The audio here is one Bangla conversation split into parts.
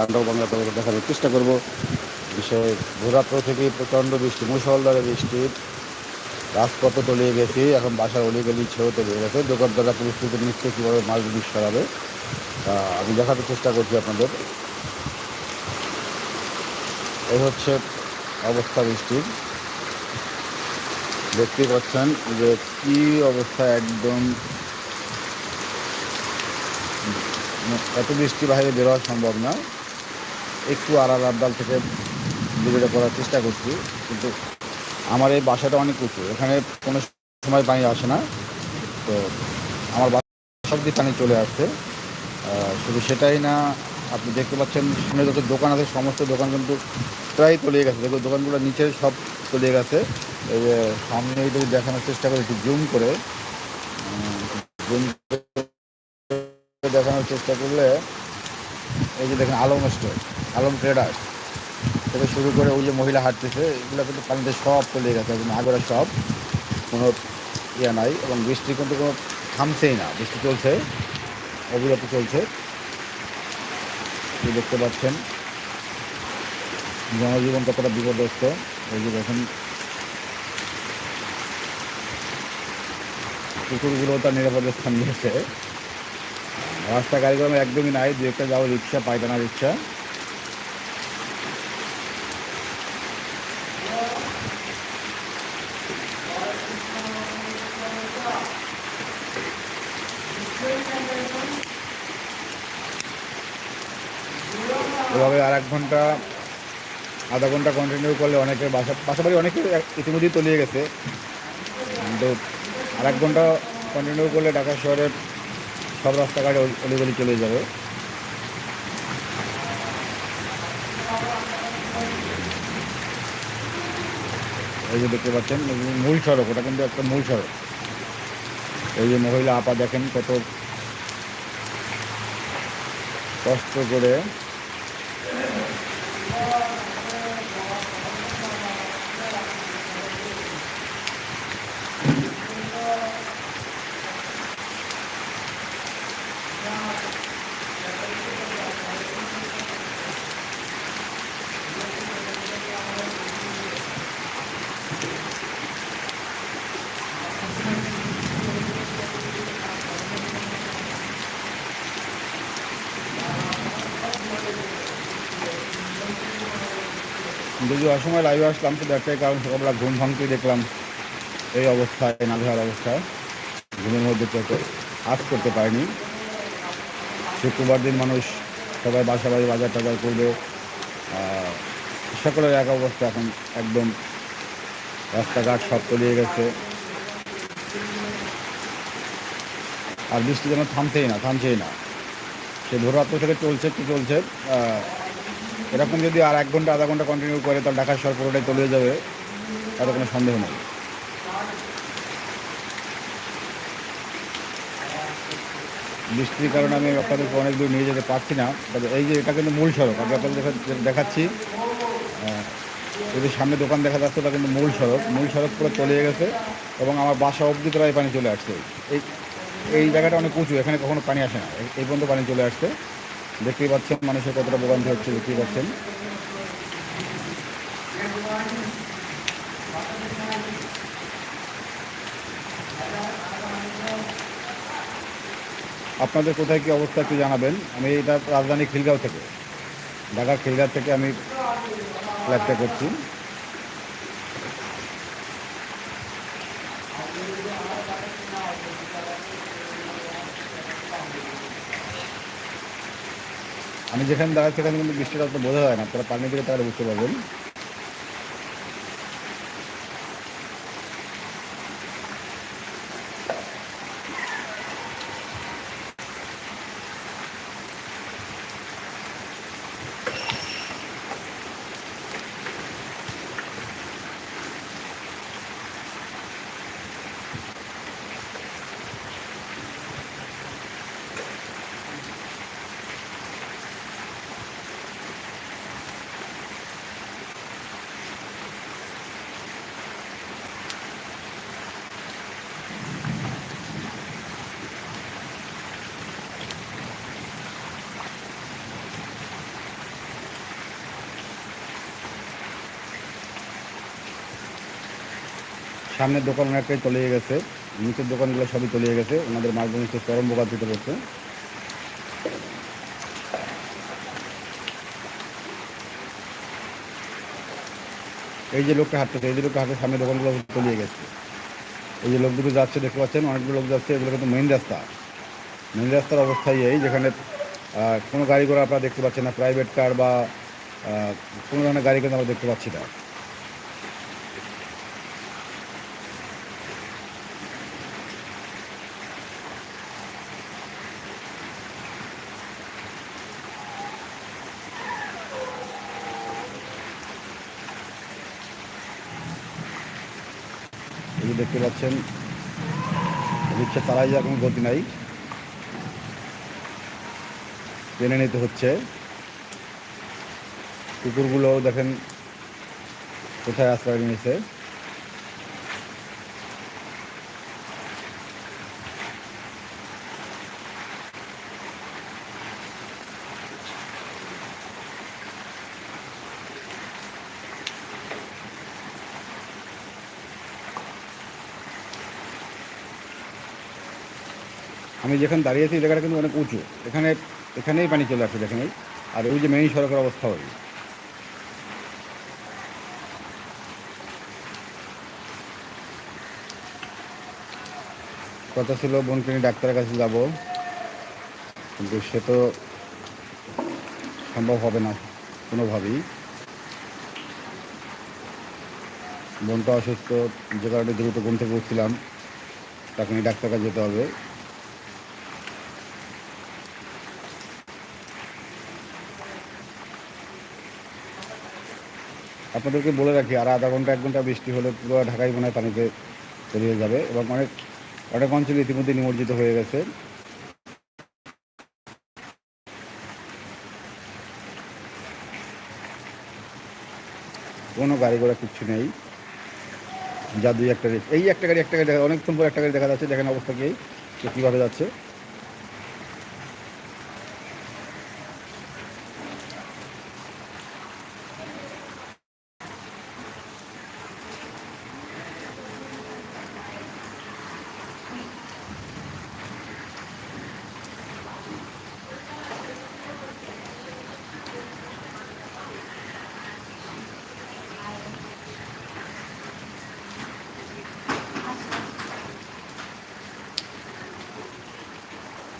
তাণ্ডব বাংলা তোমাকে দেখানোর চেষ্টা করব। বিষয়ে ভোরাত্র থেকে প্রচণ্ড বৃষ্টি মুসলধারে বৃষ্টি। রাজপথ তলিয়ে গেছি, এখন বাসার অলিগলি ছেড়ে তলিয়ে গেছে। দোকানদাররা পরিস্থিতি নিচ্ছে কীভাবে মাছ বিষ সরাবে আমি দেখাতে চেষ্টা করছি আপনাদের। এই হচ্ছে অবস্থা বৃষ্টির দেখতে পাচ্ছেন যে কি অবস্থা একদম। এত বৃষ্টি বাইরে বেরোয়া সম্ভব না। একটু আড়াল আবদাল থেকে ভিডিওটা করার চেষ্টা করছি, কিন্তু আমার এই বাসাটা অনেক উঁচু, এখানে কোনো সময় পানি আসে না। তো আমার বাসা সব দিয়ে পানি চলে আসছে। শুধু সেটাই না, আপনি দেখতে পাচ্ছেন সামনে যত দোকান আছে, সমস্ত দোকান কিন্তু প্রায় তলিয়ে গেছে। দেখুন, দোকানগুলো নিচে সব তলিয়ে গেছে। এই যে সামনে যদি দেখানোর চেষ্টা করি, একটু জুম করে। জুম দেখানোর চেষ্টা করলে, এই যে দেখেন আলম স্টোর আলম ট্রেডার্স থেকে শুরু করে ওই যে মহিলা হাঁটতেছে, এগুলো কিন্তু পানিতে সব চলে গেছে, একদম আগরে সব। কোনো ইয়ে নাই এবং বৃষ্টি কিন্তু কোনো থামছেই না, বৃষ্টি চলছে, অবিরত চলছে। দেখতে পাচ্ছেন, জনজীবন কতটা বিপদগ্রস্ত এই যে দেখেন। কুকুরগুলো তার নিরাপদ স্থান নিয়েছে। রাস্তা গাড়িগুলো একদমই নাই, দু একটা যাও রিক্সা পায়খানা রিক্সা এভাবে আর এক ঘণ্টা, আধা ঘণ্টা কন্টিনিউ করলে অনেকের বাসা পাশাপাশি অনেকে ইতিমধ্যেই তলিয়ে গেছে। তো আর এক ঘণ্টা কন্টিনিউ করলে ঢাকা শহরের সব রাস্তাঘাটে অলি- অলিগলি চলে যাবে। এই যে দেখতে পাচ্ছেন, মূল সড়ক, ওটা কিন্তু একটা মূল সড়ক। এই যে মহিলা আপা দেখেন কত কষ্ট করে যদি অসময় লাইভে আসলাম, তো একটাই কারণ সকালবেলা ঘুম ভাঙতে দেখলাম এই অবস্থায় নাভিহার অবস্থায়। ঘুমের মধ্যে চোখে আজ করতে পারিনি। শুক্রবার দিন মানুষ সবাই বাসা বাড়ি, বাজার টাজার করবে। সকলের এক অবস্থা এখন একদম রাস্তাঘাট সব তলিয়ে গেছে। আর বৃষ্টি যেন থামছেই না থামছেই না। সে ভোররাত্র থেকে চলছে, কি চলছে? এরকম যদি আর এক ঘণ্টা, আধা ঘণ্টা কন্টিনিউ করে, তাহলে ঢাকার শহর পুরোটাই তলিয়ে যাবে, তাতে কোনো সন্দেহ নেই। বৃষ্টির কারণে আমি আপনাদেরকে অনেক দূর নিয়ে যেতে পারছি না, তবে এই যে এটা কিন্তু মূল সড়ক আমি আপনাদের দেখা- দেখাচ্ছি যদি সামনে দোকান দেখা যাচ্ছে ওটা কিন্তু মূল সড়ক মূল সড়ক পুরো তলিয়ে গেছে, এবং আমার বাসা অবধি প্রায় পানি চলে আসছে। এই এই জায়গাটা অনেক উঁচু, এখানে কখনো পানি আসে না এই পর্যন্ত পানি চলে আসছে। দেখতেই পাচ্ছেন মানুষের কতটা ভোগান্তি হচ্ছে, দেখতেই পাচ্ছেন। আপনাদের কোথায় কী অবস্থা একটু জানাবেন। আমি এটা রাজধানী খিলগাঁও থেকে ঢাকা খিলগাঁও থেকে আমি লাইভটা করছি। আমি যেখানে দাঁড়াচ্ছি, সেখানে কিন্তু বৃষ্টিটা অত বোঝা হয় না, আপনারা পানি দিকে তাহলে বুঝতে পারবেন। সামনের দোকান অনেকটাই তলিয়ে গেছে, নিচের দোকানগুলো সবই তলিয়ে গেছে, ওনাদের মাল জিনিসটা চরম দিতে পড়ছে এই যে লোকটা হাঁটতেছে, এই যে লোকটা হাঁটতে সামনে দোকানগুলো তলিয়ে গেছে। এই যে লোক দুটো যাচ্ছে, দেখতে পাচ্ছেন, অনেকগুলো লোক যাচ্ছে, এগুলো কিন্তু মেইন রাস্তা। মেইন রাস্তার অবস্থাই এই, যেখানে কোনো গাড়ি ঘোড়া আপনারা দেখতে পাচ্ছেন না প্রাইভেট কার বা কোনো ধরনের গাড়ি কিন্তু আমরা দেখতে পাচ্ছি না। দেখতে পাচ্ছেন। রিক্সা তারাই এখন গতি নাই। টেনে নিতে হচ্ছে। কুকুরগুলো দেখেন কোথায় আশ্রয় নিয়েছে। আমি যেখানে দাঁড়িয়ে আছি, জায়গাটা কিন্তু অনেক উঁচু। এখানে, এখানেই পানি চলে আসে, দেখেন এই। আর ওই যে মেইন সড়কের অবস্থা ওই। কথা ছিল বোনকে নিয়ে ডাক্তারের কাছে যাব। কিন্তু সে তো সম্ভব হবে না, কোনোভাবেই। বোনটা অসুস্থ, যে কারণে দ্রুত ঘুম থেকে উঠছিলাম। তাকে ডাক্তার কাছে যেতে হবে। আপনাদেরকে বলে রাখি, আর আধা ঘণ্টা, এক ঘণ্টা বৃষ্টি হলে পুরো ঢাকায় মনে হয় পানিতে তলিয়ে যাবে এবং অনেক অনেক অঞ্চল ইতিমধ্যে নিমজ্জিত হয়ে গেছে কোনো গাড়ি ঘোড়া কিচ্ছু নেই যা দুই একটা। এই একটা গাড়ি একটা গাড়ি দেখা অনেকক্ষণ পর একটা গাড়ি দেখা যাচ্ছে, দেখেন অবস্থা কি কীভাবে যাচ্ছে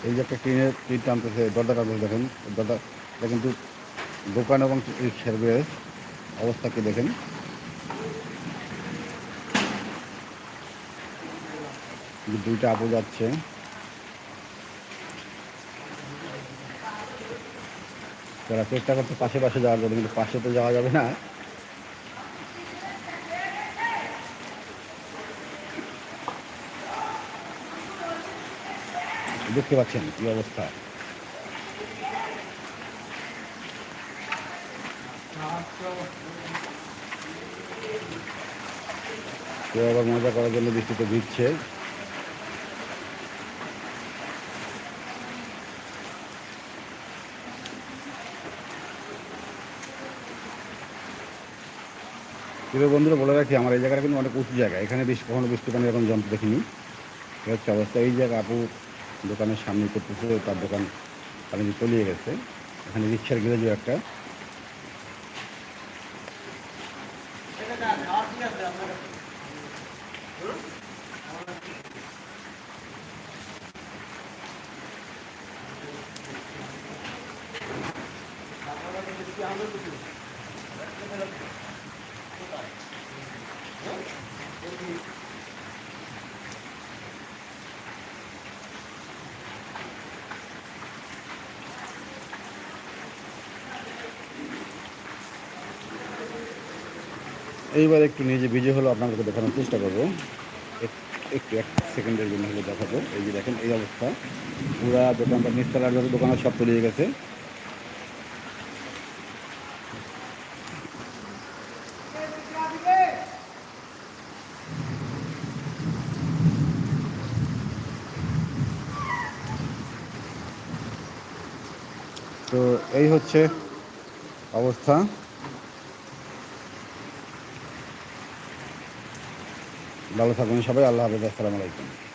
এই যে একটা ট্রেনের টিন টানতেছে দরজা টানতেছে দেখেন এটা কিন্তু দোকান এবং রিক্সার গ্যারেজ অবস্থা কি দেখেন? দুইটা আপু যাচ্ছে। তারা চেষ্টা করছে পাশে পাশে যাওয়ার জন্য, কিন্তু পাশে তো যাওয়া যাবে না। দেখতে পাচ্ছেন কি অবস্থা। কেউ আবার মজা করার জন্য বৃষ্টিতে ভিজছে। প্রিয় বন্ধুরা বলে রাখি, আমার এই জায়গাটা কিন্তু অনেক উঁচু জায়গা। এখানে বেশি কখনো বৃষ্টি পানি এরকম জমতে দেখিনি। হচ্ছে অবস্থা, এই জায়গা আপু দোকানের সামনে করতেছে তার দোকান পানি তলিয়ে গেছে। এখানে রিক্সার গ্যারেজও একটা। এইবার একটু নিজে ভিজে হলো আপনাদেরকে দেখানোর চেষ্টা করব। এক- একটু এক সেকেন্ডের জন্য হলে দেখাবো। এই যে দেখেন, এই অবস্থা। পুরা দোকানটা নিচতলার যত দোকান সব তলিয়ে গেছে। তো এই হচ্ছে অবস্থা। ভালো থাকুন সবাই আল্লাহ হাফেজ আসসালামু আলাইকুম।